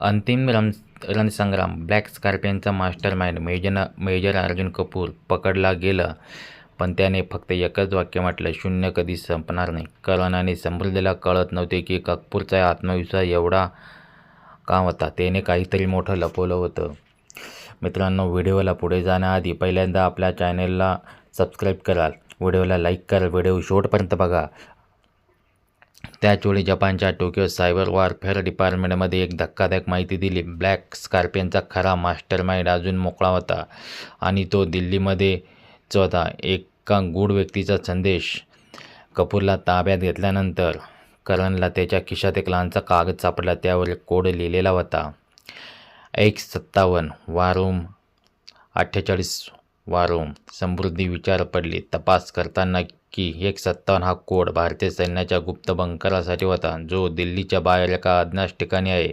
अंतिम रन रणसंग्राम black स्कॉर्पियनचा master mind major major Arjun Kapoor पकडला गेला पण त्याने फक्त एकच वाक्य म्हटलं शून्य कधी संपणार नाही. करणाने समृद्धीला कळत नव्हते की कपूरचा आत्मविश्वास एवढा का होता त्याने काहीतरी मोठं लपवलं होतं. मित्रांनो व्हिडिओला पुढे जाण्याआधी पहिल्यांदा आपल्या चॅनेलला सबस्क्राईब कराल. व्हिडिओला लाईक करा. व्हिडिओ शेवटपर्यंत बघा. त्याचवेळी जपानच्या टोकियो सायबर वॉरफेअर डिपार्टमेंटमध्ये एक धक्कादायक माहिती दिली. ब्लॅक स्कॉर्पियनचा खरा मास्टर माइंड अजून मोकळा होता आणि तो दिल्लीमध्येच होता. एका गूढ व्यक्तीचा संदेश कपूरला ताब्यात घेतल्यानंतर करणला त्याच्या खिशात एक लहानचा कागद सापडला. त्यावर कोड लिहिलेला होता. एक सत्तावन्न वारूम अठ्ठेचाळीस वारून समृद्धी विचार पडली. तपास करताना की एक सत्तावन्न हा कोड भारतीय सैन्याच्या गुप्त बंकरासाठी होता जो दिल्लीच्या बाहेर एका अज्ञात ठिकाणी आहे.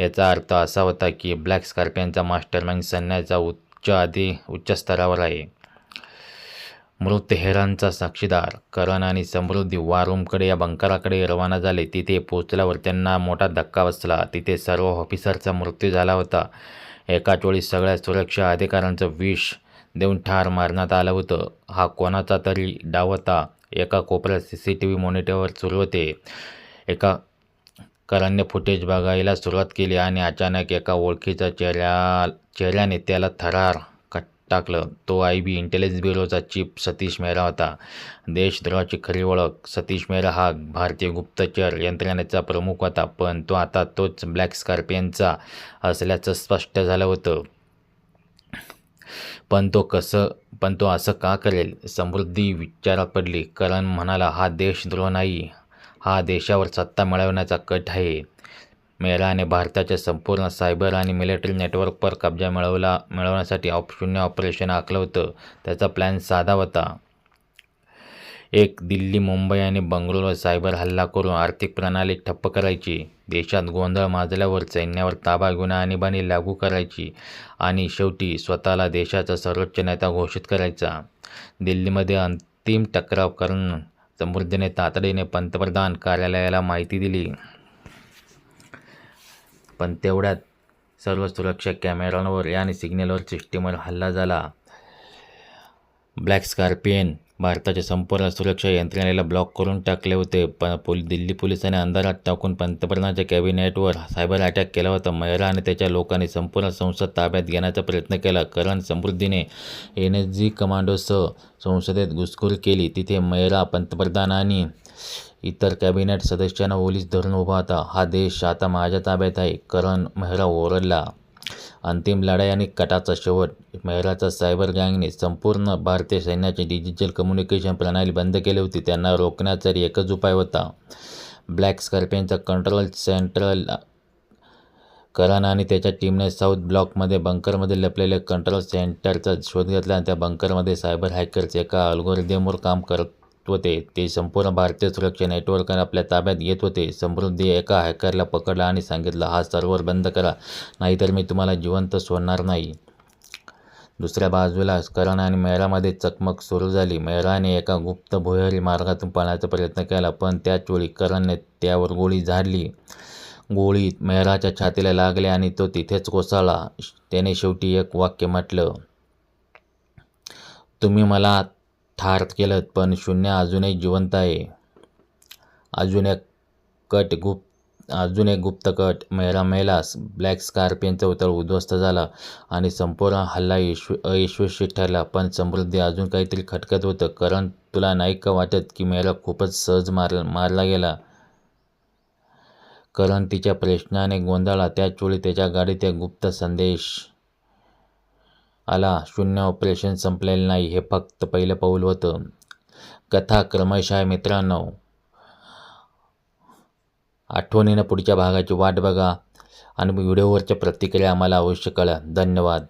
याचा अर्थ असा होता की ब्लॅक स्कॉर्पियनचा मास्टरमाइंड सैन्याचा उच्च आधी उच्च स्तरावर आहे. मृत हेरांचा साक्षीदार करण आणि समृद्धी वारूमकडे या बंकराकडे रवाना झाले. तिथे पोचल्यावर त्यांना मोठा धक्का बसला. तिथे सर्व ऑफिसरचा मृत्यू झाला होता. एकाच वेळी सगळ्या सुरक्षा अधिकाऱ्यांचं विष देऊन ठार मारण्यात आलं होतं. हा कोणाचा तरी डाव होता? एका कोपऱ्यात सी सी टी व्ही मॉनिटरवर सुरू होते. एका करांनी फुटेज बघायला सुरुवात केली आणि अचानक एका ओळखीच्या चेहऱ्या चेहऱ्याने त्याला थरार कट टाकलं. तो आय बी इंटेलिजन्स ब्युरोचा चीफ सतीश मेहरा होता. देशद्रोहाची खरी ओळख. सतीश मेहरा हा भारतीय गुप्तचर यंत्रणेचा प्रमुख होता पण तो आता तोच ब्लॅक स्कॉर्पियनचा असल्याचं स्पष्ट झालं होतं. पण तो कसं पण तो असं का करेल? समृद्धी विचारात पडली. करण म्हणाला हा देशद्रोह नाही. हा देशावर सत्ता मिळवण्याचा कट आहे. मेहराने भारताच्या संपूर्ण सायबर आणि मिलिटरी नेटवर्कवर कब्जा मिळवला मिळवण्यासाठी ऑप शून्य ऑपरेशन आखलं होतं. त्याचा प्लॅन साधा होता. एक दिल्ली मुंबई आणि बंगळुरूवर सायबर हल्ला करून आर्थिक प्रणाली ठप्प करायची. देशात गोंधळ माजल्यावर सैन्यावर ताबा घेऊन आणीबाणी लागू करायची आणि शेवटी स्वतःला देशाचा सर्वोच्च नेता घोषित करायचा. दिल्लीमध्ये अंतिम टकराव करून समृद्धीने तातडीने पंतप्रधान कार्यालयाला माहिती दिली. पण तेवढ्यात सर्व सुरक्षा कॅमेऱ्यांवर आणि सिग्नलवर सिस्टीमवर हल्ला झाला. ब्लॅक स्कॉर्पियन भारताच्या संपूर्ण सुरक्षा यंत्रणेला ब्लॉक करून टाकले होते. पण पोल दिल्ली पोलिसांनी अंधारात टाकून पंतप्रधानांच्या कॅबिनेटवर सायबर अटॅक केला होता. मेहरा आणि त्याच्या लोकांनी संपूर्ण संसद ताब्यात घेण्याचा प्रयत्न केला. करण समृद्धीने एन एस जी कमांडोसह संसदेत घुसखोरी केली. तिथे मेहरा पंतप्रधान आणि इतर कॅबिनेट सदस्यांना ओलीस धरून उभा होता. हा देश आता माझ्या ताब्यात आहे. करण मेहरा ओरडला. अंतिम लढाई आणि कटाचा शेवट. मेहराचा सायबर गँगने संपूर्ण भारतीय सैन्याची डिजिटल कम्युनिकेशन प्रणाली बंद केली होती. त्यांना रोखण्याचा एकच उपाय होता. ब्लॅक स्कॉर्पियनचा कंट्रोल सेंट्रल करण आणि त्याच्या टीमने साऊथ ब्लॉकमध्ये बंकरमध्ये लपलेल्या कंट्रोल सेंटरचा शोध घेतला आणि त्या बंकरमध्ये सायबर हॅकर्स एका अल्गोरिदमवर काम करत होते. ते संपूर्ण भारतीय सुरक्षा नेटवर्कने आपल्या ताब्यात घेत होते. समृद्धी एका हॅकरला पकडला आणि सांगितलं हा सर्व्हर बंद करा नाहीतर मी तुम्हाला जिवंत सोडणार नाही. दुसऱ्या बाजूला करण आणि मेहरामध्ये चकमक सुरू झाली. मेहराने एका गुप्त भुयारी मार्गातून पळण्याचा प्रयत्न केला पण त्याच वेळी करणने त्यावर गोळी झाडली. गोळी मेहराच्या छातीला लागली आणि तो तिथेच कोसळला. त्याने शेवटी एक वाक्य म्हटलं तुम्ही मला ठार केलं पण शून्य अजूनही जिवंत आहे. अजून एक कट गुप्त अजून एक गुप्त कट मेहरा मेलास ब्लॅक स्कॉर्पियनचा उतर उद्ध्वस्त झाला आणि संपूर्ण हल्ला यशस्वी अयशस्वी ठरला. पण समृद्धी अजून काहीतरी खटकत होतं. कारण तुला नाही का वाटत की मेहरा खूपच सहज मार मारला गेला? करण तिच्या प्रश्नाने गोंधळा त्याच वेळी त्याच्या गाडीत एक गुप्त संदेश आला. शून्य ऑपरेशन संपलेलं नाही हे फक्त पहिलं पाऊल होतं. कथा क्रमशः मित्रांनो. आठवणीनं पुढच्या भागाची वाट बघा आणि व्हिडिओवरच्या प्रतिक्रिया आम्हाला अवश्य कळा. धन्यवाद.